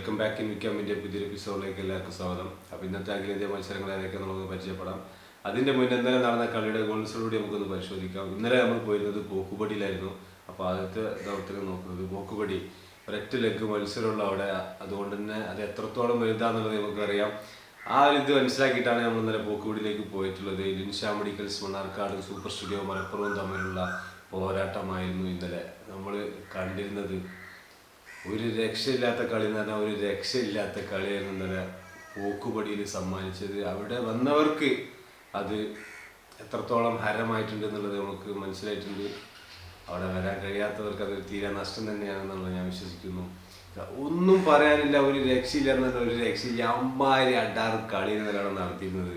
Welcome back in വിക്കാമിന്റെ പുതിയൊരു എപ്പിസോഡിലേക്ക് എല്ലാവർക്കും സ്വാഗതം. അപ്പോൾ ഇന്നത്തെ അഖിലേന്ത്യാ മത്സരങ്ങൾ ഏതൊക്കെ നമുക്ക് പരിചയപ്പെടാം. അതിന്റെ മുന്നേ ഇന്നലെ നടന്ന കളിയുടെ ഗോൾസിലൂടെ നമുക്കൊന്ന് പരിശോധിക്കാം. ഇന്നലെ നമ്മൾ പോയിരുന്നത് പോക്കുപടിയിലായിരുന്നു. അപ്പോൾ ആദ്യത്തെ ദൗത്യത്തിൽ നോക്കുന്നത് പോക്കുപടി. ഒരൊറ്റ ലെഗ് മത്സരമുള്ള അവിടെ. അതുകൊണ്ട് തന്നെ അത് എത്രത്തോളം വലുതാന്നുള്ളത് നമുക്കറിയാം. ആ ഒരു ഇത് മനസ്സിലാക്കിയിട്ടാണ് നമ്മൾ ഇന്നലെ പോക്കുപടിയിലേക്ക് പോയിട്ടുള്ളത്. Linsha medicals Mannarkkad super studio മലപ്പുറവും തമ്മിലുള്ള പോരാട്ടമായിരുന്നു ഇന്നലെ. നമ്മൾ കണ്ടിരുന്നത് ഒരു രക്ഷയില്ലാത്ത കളി എന്ന് പറഞ്ഞാൽ ഒരു രക്ഷയില്ലാത്ത കളിയായിരുന്നു ഇന്നലെ പോക്കുപടിയിൽ സമ്മാനിച്ചത്. അവിടെ വന്നവർക്ക് അത് എത്രത്തോളം ഹരമായിട്ടുണ്ട് എന്നുള്ളത് നമുക്ക് മനസ്സിലായിട്ടുണ്ട്. അവിടെ വരാൻ കഴിയാത്തവർക്ക് അതൊരു തീരെ നഷ്ടം തന്നെയാണെന്നുള്ളത് ഞാൻ വിശ്വസിക്കുന്നു. ഒന്നും പറയാനില്ല ഒരു രക്ഷയില്ല എന്നുള്ള ഒരു രക്ഷയില്ല. അമ്മാരി അഡാറ് കളി ഇന്നലെയാണ് നടത്തിയിരുന്നത്.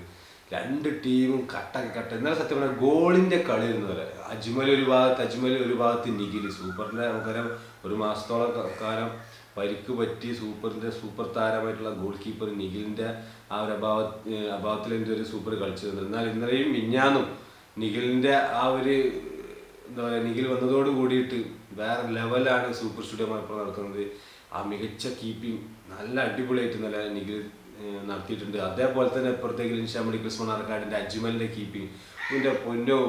രണ്ട് ടീമും കട്ട കട്ട. എന്നാലും സത്യം പറഞ്ഞാൽ ഗോളിന്റെ കളി എന്ന് പറയാം അജ്മൽ ഒരു ഭാഗത്ത് അജ്മൽ ഒരു ഭാഗത്ത് നിഖിൽ. സൂപ്പറിന്റെ നമുക്കറിയാം ഒരു മാസത്തോളം കാലം പരിക്ക് പറ്റി സൂപ്പറിന്റെ സൂപ്പർ താരമായിട്ടുള്ള ഗോൾ കീപ്പർ നിഖിലിന്റെ ആ ഒരു അഭാവ അഭാവത്തിൽ എന്റെ ഒരു സൂപ്പർ കളിച്ചിരുന്നു. എന്നാൽ ഇന്നലെയും മിഞ്ഞാന്നും നിഖിലിന്റെ ആ ഒരു എന്താ പറയുക നിഖിൽ വന്നതോട് കൂടിയിട്ട് വേറെ ലെവലാണ് സൂപ്പർ സ്റ്റുഡിയോ മലപ്പുറം നടക്കുന്നത് ആ മികച്ച കീപ്പിംഗ് നല്ല അടിപൊളിയായിട്ട് നല്ല നിഖിൽ നടത്തിയിട്ടുണ്ട്. അതേപോലെ തന്നെ ഇപ്പുറത്തേക്ക് ലിൻഷാ മെഡിക്കൽസ് മണ്ണാർക്കാടിന്റെ അജ്മലിന്റെ കീപ്പിംഗ് ഇതിന്റെ പൊന്നോ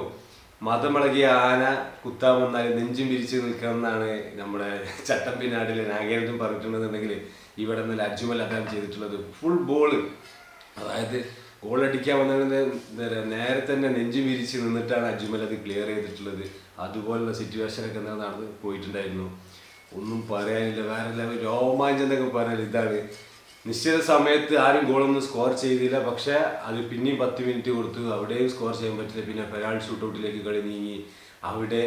മതമിളകിയ ആന കുത്താൻ വന്നാൽ നെഞ്ചും വിരിച്ച് നിൽക്കണമെന്നാണ് നമ്മുടെ ചട്ടമ്പിനാടിലെ നാഗേന്ദ്രൻ പറഞ്ഞിട്ടുണ്ടെന്നുണ്ടെങ്കിൽ ഇവിടെ നിന്ന് അജ്മൽ അദ്ദേഹം ചെയ്തിട്ടുള്ളത് ഫുൾ ബോൾ അതായത് ഗോൾ അടിക്കാൻ വന്നതിന് നേരെ തന്നെ നെഞ്ചും വിരിച്ച് നിന്നിട്ടാണ് അജ്മൽ അത് ക്ലിയർ ചെയ്തിട്ടുള്ളത്. അതുപോലുള്ള സിറ്റുവേഷനൊക്കെ എന്താ നടന്ന് പോയിട്ടുണ്ടായിരുന്നു. ഒന്നും പറയാനില്ല. വേറെ ലെവൽ രോമാഞ്ചം എന്നൊക്കെ പറയാനില്ല ഇതാണ്. നിശ്ചിത സമയത്ത് ആരും ഗോളൊന്നും സ്കോർ ചെയ്തില്ല. പക്ഷേ അത് പിന്നെയും പത്ത് മിനിറ്റ് കൊടുത്തു. അവിടെയും സ്കോർ ചെയ്യാൻ പറ്റില്ല. പിന്നെ പെനാൾട്ടി ഷൂട്ടൗട്ടിലേക്ക് കളി നീങ്ങി. അവിടെ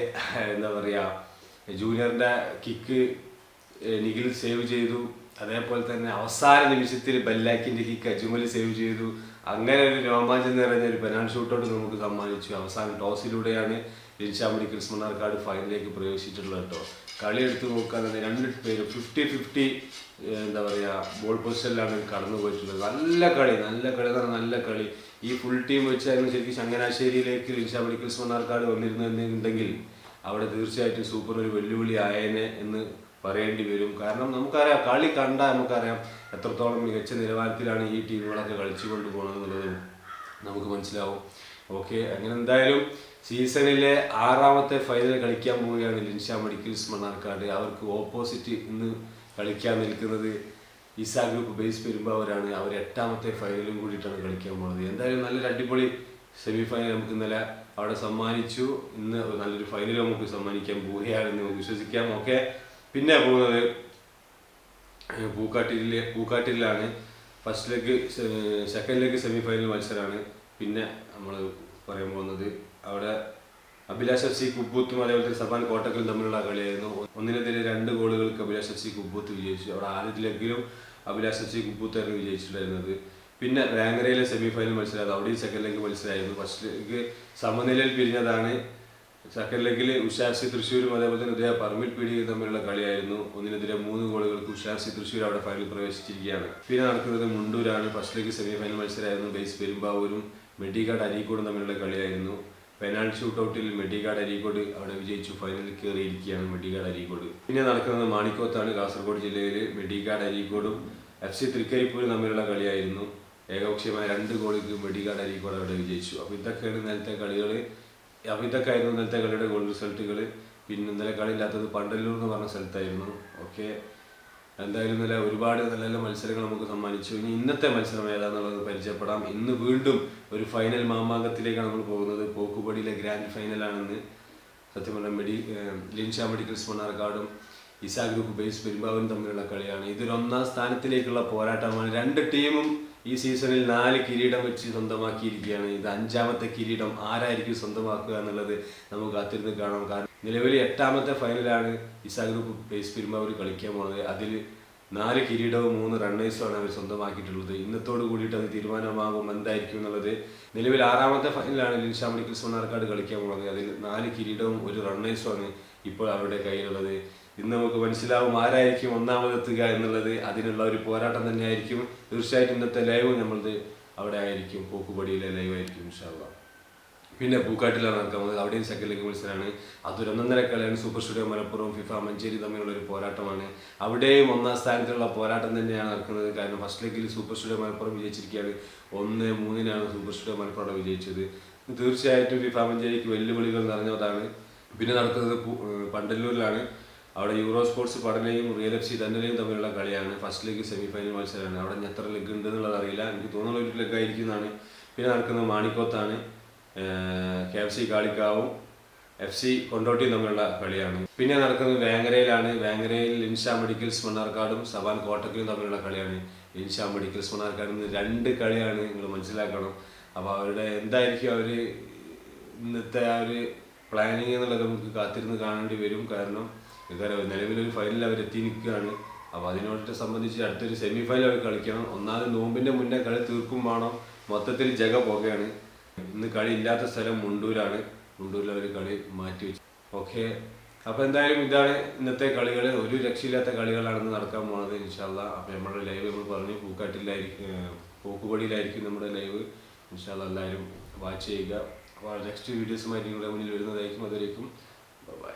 എന്താ പറയുക ജൂനിയറിന്റെ കിക്ക് നിഖിൽ സേവ് ചെയ്തു. അതേപോലെ തന്നെ അവസാന നിമിഷത്തിൽ ബല്ലാക്കിന്റെ കിക്ക് അജുമൽ സേവ് ചെയ്തു. അങ്ങനെ ഒരു രോമാഞ്ചം നിറഞ്ഞ ഒരു പെനാൾ ഷൂട്ടൗട്ട് നമുക്ക് സമ്മാനിച്ചു. അവസാനം ടോസിലൂടെയാണ് ലിൻഷാ മെഡിക്കൽസ് മണ്ണാർക്കാട് ഫൈനലിലേക്ക് പ്രവേശിച്ചിട്ടുള്ളത് കേട്ടോ. കളി എടുത്തു നോക്കുകയാണെങ്കിൽ രണ്ട് പേര് ഫിഫ്റ്റി ഫിഫ്റ്റി എന്താ പറയുക ബോൾ പൊസിഷനിലാണ് കടന്നു പോയിട്ടുള്ളത്. നല്ല കളി നല്ല കളി പറഞ്ഞാൽ നല്ല കളി. ഈ ഫുൾ ടീം വെച്ചായിരുന്നു ശരിക്കും ചങ്ങനാശ്ശേരിയിലേക്ക് ലിൻഷാ മെഡിക്കൽസ് വന്നിരുന്നു എന്നുണ്ടെങ്കിൽ അവിടെ തീർച്ചയായിട്ടും സൂപ്പർ ഒരു വെല്ലുവിളി ആയേനെ എന്ന് പറയേണ്ടി വരും. കാരണം നമുക്കറിയാം കളി കണ്ടാൽ നമുക്കറിയാം എത്രത്തോളം മികച്ച നിലവാരത്തിലാണ് ഈ ടീമുകളൊക്കെ കളിച്ചു കൊണ്ടുപോകുന്നത് എന്നുള്ളത് നമുക്ക് മനസ്സിലാവും. ഓക്കെ അങ്ങനെ എന്തായാലും സീസണിലെ ആറാമത്തെ ഫൈനൽ കളിക്കാൻ പോവുകയാണ് ലിൻഷ മെഡിക്കൽസ് മണ്ണാർക്കാട്. അവർക്ക് ഓപ്പോസിറ്റ് ഇന്ന് കളിക്കാൻ നിൽക്കുന്നത് ഇസാ ഗ്രൂപ്പ് ബേസ് പെരുമ്പാവൂരാണ്. അവർ എട്ടാമത്തെ ഫൈനലും കൂടിയിട്ടാണ് കളിക്കാൻ പോകുന്നത് എന്തായാലും നല്ലൊരു അടിപൊളി സെമി ഫൈനൽ നമുക്ക് ഇന്നലെ അവിടെ സമ്മാനിച്ചു. ഇന്ന് നല്ലൊരു ഫൈനൽ നമുക്ക് സമ്മാനിക്കാൻ പോവുകയാണെന്ന് വിശ്വസിക്കാം. ഓക്കെ പിന്നെ പോകുന്നത് പൂക്കാട്ടിലെ പൂക്കാട്ടിലാണ് first leg second leg semi final മത്സരമാണ് പിന്നെ നമ്മൾ പറയാൻ പോകുന്നത് അവിടെ അഭിലാഷ് എഫ് സി കുബൂത്തും അതേപോലെ സബാൻ കോട്ടക്കലും തമ്മിലുള്ള കളിയായിരുന്നു. ഒന്നിനെതിരെ രണ്ട് ഗോളുകൾക്ക് അഭിലാഷ് എഫ് സി കുബൂത്ത് വിജയിച്ചു. അവിടെ ആദ്യത്തെ ലെഗിലും അഭിലാഷ് എഫ് സി കുബൂത്തായിരുന്നു വിജയിച്ചിട്ടുണ്ടായിരുന്നത്. പിന്നെ വേങ്ങരയിലെ സെമി ഫൈനൽ മത്സരമായിരുന്നു അവിടെയും സെക്കൻഡ് ലെഗ് മത്സരമായിരുന്നു. ഫസ്റ്റ് ലെഗ് സമനിലയിൽ പിരിഞ്ഞതാണ് സെക്കൻഡ് ഉഷാസി തൃശ്ശൂരും അതേപോലെ തന്നെ ഉദയ പറമ്പിൽ പീടികയും തമ്മിലുള്ള കളിയായിരുന്നു. ഒന്നിനെതിരെ മൂന്ന് ഗോളുകൾക്ക് ഉഷാസി തൃശ്ശൂർ അവിടെ ഫൈനലിൽ പ്രവേശിച്ചിരിക്കുകയാണ്. പിന്നെ നടക്കുന്നത് മുണ്ടൂരാണ്. ഫസ്റ്റ് ലീഗ് സെമി ഫൈനൽ മത്സരമായിരുന്നു. ബേസ് പെരുമ്പാവൂരും മെഡിക്കാട് അരീക്കോടും തമ്മിലുള്ള കളിയായിരുന്നു. പെനാൽറ്റി ഷൂട്ടൗട്ടിൽ മെഡിക്കാട് അരീക്കോട് അവിടെ വിജയിച്ചു. ഫൈനലിൽ കയറിയിരിക്കുകയാണ് മെഡിക്കാട് അരീക്കോട്. പിന്നെ നടക്കുന്നത് മാണിക്കോത്താണ്. കാസർഗോഡ് ജില്ലയിൽ മെഡിക്കാട് അരീക്കോടും എഫ് സി തൃക്കരിപ്പൂരും തമ്മിലുള്ള കളിയായിരുന്നു. ഏകപക്ഷീയമായ രണ്ട് ഗോളിക്ക് മെഡിക്കാട് അരീക്കോട് അവിടെ വിജയിച്ചു. അപ്പോൾ ഇതൊക്കെയാണ് നേരത്തെ കളികൾ അപ്പോൾ ഇതൊക്കെ ഇന്നലത്തെ കളിയുടെ ഗോൾ റിസൾട്ടുകൾ പിന്നെ ഇന്നലെ കളി ഇല്ലാത്തത് പണ്ടല്ലൂർ എന്ന് പറഞ്ഞ സ്ഥലത്തായിരുന്നു. ഓക്കെ. എന്തായാലും ഇന്നലെ ഒരുപാട് നല്ല നല്ല മത്സരങ്ങൾ നമുക്ക് സമ്മാനിച്ചു. ഇനി ഇന്നത്തെ മത്സരം ഏതാണെന്നുള്ളത് പരിചയപ്പെടാം. ഇന്ന് വീണ്ടും ഒരു ഫൈനൽ മാമാങ്കത്തിലേക്കാണ് നമ്മൾ പോകുന്നത്. പോക്കുപടിയിലെ ഗ്രാൻഡ് ഫൈനലാണെന്ന് സത്യം പറഞ്ഞാൽ മെഡി ലിൻഷാ മെഡിക്കൽസ് മണ്ണാർക്കാടും ഇസാ ഗ്രൂപ്പ് ബേസ് പെരുമ്പാവനും തമ്മിലുള്ള കളിയാണ്. ഇതൊരു ഒന്നാം സ്ഥാനത്തിലേക്കുള്ള പോരാട്ടമാണ്. രണ്ട് ടീമും ഈ സീസണിൽ നാല് കിരീടം വെച്ച് സ്വന്തമാക്കിയിരിക്കുകയാണ്. ഇത് അഞ്ചാമത്തെ കിരീടം ആരായിരിക്കും സ്വന്തമാക്കുക എന്നുള്ളത് നമുക്ക് കാത്തിരുന്ന് കാണാം. കാരണം നിലവിൽ എട്ടാമത്തെ ഫൈനലാണ് ഇസാ ഗ്രൂപ്പ് ബേസ് പെരുമ്പാവൂർ കളിക്കാൻ പോകുന്നത് അതിൽ നാല് കിരീടവും മൂന്ന് റണ്ണേഴ്സുമാണ് അവർ സ്വന്തമാക്കിയിട്ടുള്ളത്. ഇന്നത്തോട് കൂടിയിട്ട് അത് തീരുമാനമാകും എന്തായിരിക്കും എന്നുള്ളത് നിലവിൽ ആറാമത്തെ ഫൈനലാണ് ലിൻഷാ മെഡിക്കൽസ് മണ്ണാർക്കാട് കളിക്കാൻ പോകുന്നത് അതിൽ നാല് കിരീടവും ഒരു റണ്ണേഴ്സുമാണ് ഇപ്പോൾ അവരുടെ കയ്യിലുള്ളത്. ഇന്ന് നമുക്ക് മനസ്സിലാവും ആരായിരിക്കും ഒന്നാമതെത്തുക എന്നുള്ളത്. അതിനുള്ള ഒരു പോരാട്ടം തന്നെയായിരിക്കും. തീർച്ചയായിട്ടും ഇന്നത്തെ ലൈവ് നമ്മളത് അവിടെ ആയിരിക്കും. പോക്കുപടിയിലെ ലൈവ് ആയിരിക്കും ഷാവ പിന്നെ പൂക്കാട്ടിലാണ് നടക്കുന്നത് അവിടെയും സെക്കൻഡ് ലെഗ് മത്സരമാണ് അതൊരു കളിയാണ് super studio Malappuram FIFA Manjeri തമ്മിലുള്ള ഒരു പോരാട്ടമാണ്. അവിടെയും ഒന്നാം സ്ഥാനത്തുള്ള പോരാട്ടം തന്നെയാണ് നടക്കുന്നത്. കാരണം ഫസ്റ്റ് ലീഗിൽ സൂപ്പർ സ്റ്റുഡിയോ മലപ്പുറം വിജയിച്ചിരിക്കുകയാണ്. ഒന്ന് മൂന്നിനാണ് സൂപ്പർ സ്റ്റുഡിയോ മലപ്പുറം വിജയിച്ചത്. തീർച്ചയായിട്ടും ഫിഫ മഞ്ചേരിക്ക് വെല്ലുവിളികൾ നിറഞ്ഞതാണ്. പിന്നെ നടക്കുന്നത് പണ്ടല്ലൂരിലാണ്. അവിടെ യൂറോ സ്പോർട്സ് പഠനയും റിയൽ എഫ് സി തന്നലയും തമ്മിലുള്ള കളിയാണ്. ഫസ്റ്റ് ലീഗ് സെമി ഫൈനൽ മത്സരമാണ്. അവിടെ എത്ര ലെഗ് ഉണ്ട് എന്നുള്ളത് അറിയില്ല. എനിക്ക് തോന്നുന്ന ഒരു ലെഗ് ആയിരിക്കും എന്നാണ് പിന്നെ നടക്കുന്നത് മാണിക്കോത്താണ്. കെ എഫ് സി കാളിക്കാവും എഫ് സി കൊണ്ടോട്ടിയും തമ്മിലുള്ള കളിയാണ്. പിന്നെ നടക്കുന്നത് വേങ്ങരയിലാണ്. വേങ്ങരയിൽ ഇൻഷാ മെഡിക്കൽസ് മണ്ണാർക്കാടും സവാൻ കോട്ടക്കലും തമ്മിലുള്ള കളിയാണ്. ഇൻഷാ മെഡിക്കൽസ് മണ്ണാർക്കാട് രണ്ട് കളിയാണ് നിങ്ങൾ മനസ്സിലാക്കണം. അപ്പോൾ അവരുടെ എന്തായിരിക്കും അവർ ഇന്നത്തെ ആ ഒരു പ്ലാനിങ് എന്നുള്ളത് നമുക്ക് കാത്തിരുന്ന് കാണേണ്ടി വരും. കാരണം കാരണം നിലവിലൊരു ഫൈനലിൽ അവർ എത്തി നിൽക്കുകയാണ്. അപ്പോൾ അതിനോട്ട് സംബന്ധിച്ച് അടുത്തൊരു സെമി ഫൈനൽ അവർ കളിക്കണം. ഒന്നാമത് നോമ്പിന്റെ മുന്നേ കളി തീർക്കും വേണം. മൊത്തത്തിൽ ജഗ പോകുകയാണ് ഇന്ന് കളി ഇല്ലാത്ത സ്ഥലം മുണ്ടൂരാണ്. മുണ്ടൂരിൽ അവർ കളി മാറ്റി വെച്ചു. ഓക്കെ. അപ്പോൾ എന്തായാലും ഇതാണ് ഇന്നത്തെ കളികൾ ഒരു രക്ഷയില്ലാത്ത കളികളാണെന്ന് നടക്കാൻ പോകുന്നത് ഇൻഷാല്ല അപ്പോൾ നമ്മുടെ ലൈവ് നമ്മൾ പറഞ്ഞു. പൂക്കാട്ടിലായിരിക്കും പൂക്കുപടിയിലായിരിക്കും നമ്മുടെ ലൈവ് ഇൻഷാല്ല എല്ലാവരും വാച്ച് ചെയ്യുക. അപ്പോൾ നെക്സ്റ്റ് വീഡിയോസുമായിട്ട് നിങ്ങളുടെ മുന്നിൽ വരുന്നതായിരിക്കും. അതുവരേക്കും ബൈ